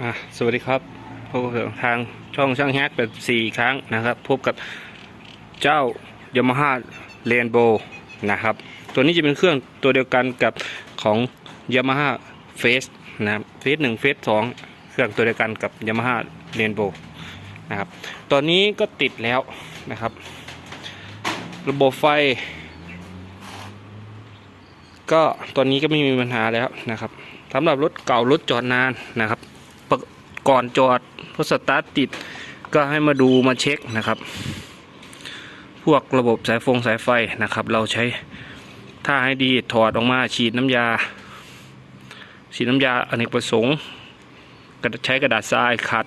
อะสวัสดีครับพบกับทางช่องช่างแฮกแบบสี่ครั้งนะครับพบกับเจ้ายามาฮ่าเรนโบนะครับ ตัวนี้จะเป็นเครื่องตัวเดียวกันกับของยามาฮ่าเฟสนะครับเฟสหนึ่งเฟสสองเครื่องตัวเดียวกันกับยามาฮ่าเรนโบนะครับตอนนี้ก็ติดแล้วนะครับ ระบบไฟ ก็ตอนนี้ก็ไม่มีปัญหาแล้วนะครับสำหรับรถเก่ารถจอดนานนะครับ ก่อนจอดรถสตาร์ทติดก็ให้มาดูมาเช็คนะครับ พวกระบบสายฟงสายไฟนะครับ เราใช้ถ้าให้ดีถอดออกมาฉีดน้ำยา ฉีดน้ำยาอเนกประสงค์กระใช้กระดาษทรายขัด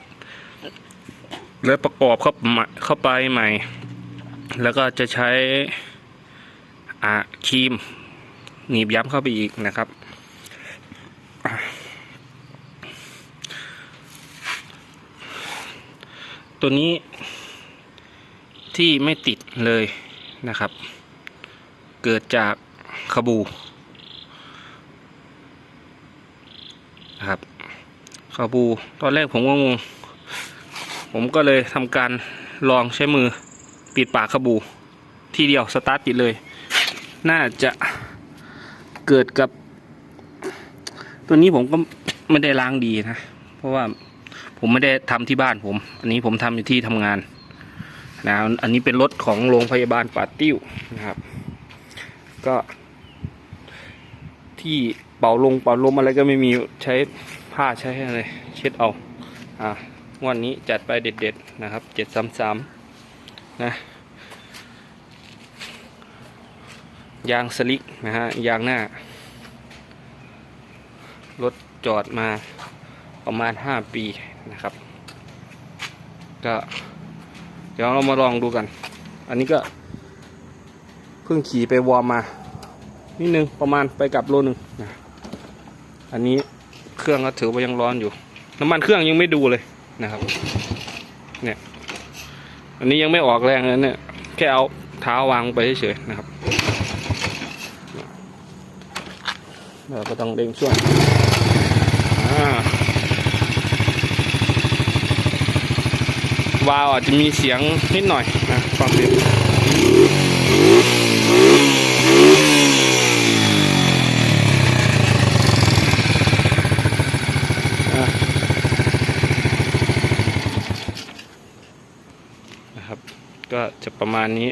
แล้วประกอบเข้ามาเข้าไปใหม่ แล้วก็จะใช้อ่าครีมหนีบย้ำเข้าไปอีกนะครับ ตัวนี้ที่ไม่ติดเลยนะครับ เกิดจากขบูนะครับขบูตอนแรกผมก็งงผมก็เลยทำการลองใช้มือปิดปากขบูทีเดียวสตาร์ทติดเลย น่าจะเกิดกับ ตัวนี้ผมก็ไม่ได้ล้างดีนะ เพราะว่า ผมไม่ได้ทำที่บ้านผม อันนี้ผมทำอยู่ที่ทำงานนะอันนี้เป็นรถของโรงพยาบาลป่าติ้วนะครับ ก็ ที่เป่าลงเป่าลมอะไรก็ไม่มีใช้ผ้าใช้อะไรเช็ดเอาอะวันนี้จัดไปเด็ดๆนะครับเจ็ดสามสามนะยางสลิกนะฮะยางหน้ารถจอดมา ประมาณ 5 ปีนะครับ ก็เดี๋ยวเรามาลองดูกัน อันนี้ก็เพิ่งขี่ไปวอร์มมา นิดนึงประมาณไปกลับโลนึงนะอันนี้เครื่องก็ถือว่ายังร้อนอยู่ น้ำมันเครื่องยังไม่ดูเลยนะครับ เนี่ย อันนี้ยังไม่ออกแรงเลยเนี่ย แค่เอาเท้าวางไปเฉยๆนะครับเราก็ต้องเร่งช่วงอ่า วาวอาจจะมีเสียงนิดหน่อยนะฟังเสียงนะครับ ก็จะประมาณนี้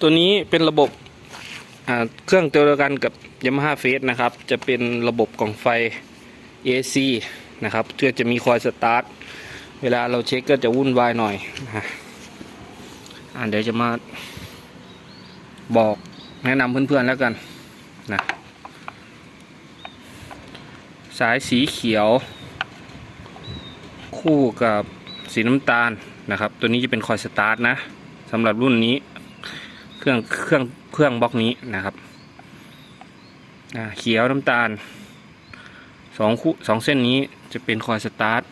ตัวนี้เป็นระบบเครื่องเดียวกันกับ Yamaha Face นะครับ จะเป็นระบบกล่องไฟ AC นะครับเพื่อจะมีคอยสตาร์ทเวลาเราเช็คก็จะวุ่นวายหน่อยนะอ่าเดี๋ยวจะมาบอกแนะนำเพื่อนๆแล้วกันนะสายสีเขียว คู่กับสีน้ำตาลนะครับ ตัวนี้จะเป็นคอยสตาร์ทนะสำหรับรุ่นนี้เครื่องเครื่องเครื่องบล็อกนี้นะครับเขียวน้ำตาล สองคู่สองเส้นนี้จะเป็นคอยสตาร์ท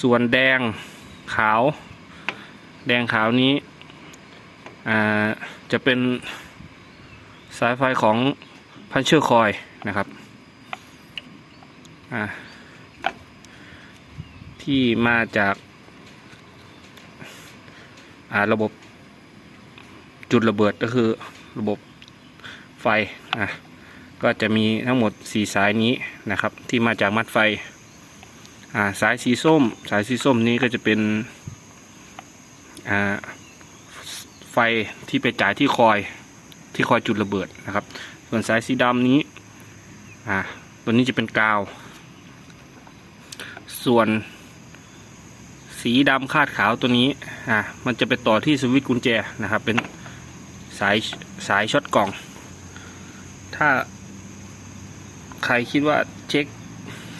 ส่วนแดงขาว แดงขาวนี้จะเป็นสายไฟของพันเชอร์คอยนะครับที่มาจาการะบบจุดระเบิดก็คือระบบไฟอะ ก็จะมีทั้งหมด 4 สายนี้นะครับ ที่มาจากมัดไฟาสายสีส้ม สายสีส้มนี้ก็จะเป็นไฟที่ไปจ่ายที่คอยที่คอยจุดระเบิดนะครับ ส่วนสายสีดำนี้ตัวนี้จะเป็นกาว ส่วนสีดำคาดขาวตัวนี้อ่ามันจะไปต่อที่สวิตช์กุญแจนะครับ เป็นสายสายช็อตกล่อง ถ้า ใครคิดว่าเช็ค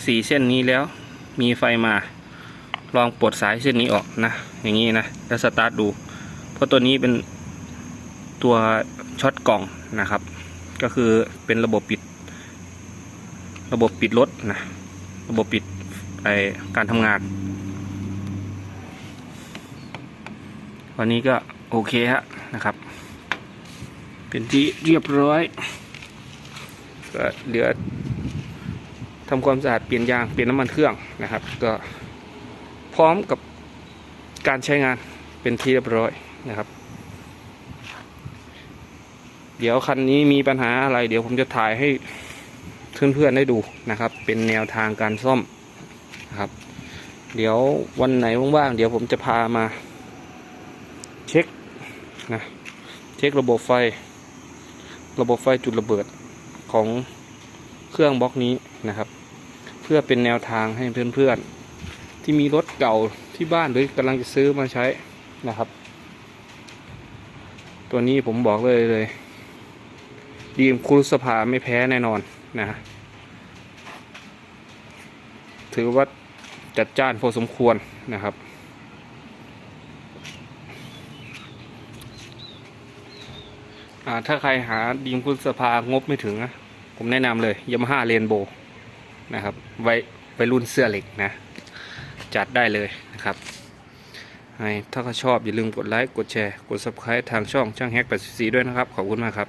สีเส้นนี้แล้ว มีไฟมา ลองปลดสายเส้นนี้ออกนะ อย่างนี้นะ แล้วสตาร์ทดู เพราะตัวนี้เป็นตัวช็อตกล่องนะครับ ก็คือเป็นระบบปิด ระบบปิดรถนะ ระบบปิดไอการทำงาน วันนี้ก็โอเคฮะนะครับ เป็นที่เรียบร้อยก็เหลือ ทำความสะอาดเปลี่ยนยางเปลี่ยนน้ำมันเครื่องนะครับ ก็พร้อมกับการใช้งานเป็นที่เรียบร้อยนะครับ เดี๋ยวคันนี้มีปัญหาอะไร เดี๋ยวผมจะถ่ายให้เพื่อนๆได้ดูนะครับ เป็นแนวทางการซ่อมนะครับ เดี๋ยววันไหนว่างๆเดี๋ยวผมจะพามา เช็คนะเช็คระบบไฟ ระบบไฟจุดระเบิดของเครื่องบล็อกนี้นะครับ พื่อเป็นแนวทางให้เพื่อนๆ ที่มีรถเก่าที่บ้านหรือกำลังจะซื้อมาใช้นะครับ ตัวนี้ผมบอกเลยเลยดีมครูสภาไม่แพ้แน่นอนนะฮะถือว่าจัดจ้านพอสมควรนะครับ ถ้าใครหาดีมคุณสภางบไม่ถึงนะ ผมแนะนำเลยยามาฮ่าเรนโบ นะครับไว้ไว้รุ่นเสื้อเหล็กนะ จัดได้เลยนะครับให้ถ้าชอบอย่าลืมกดไลค์ กดแชร์ กด subscribe ทางช่องช่างแฮก84ด้วยนะครับ ขอบคุณมากครับ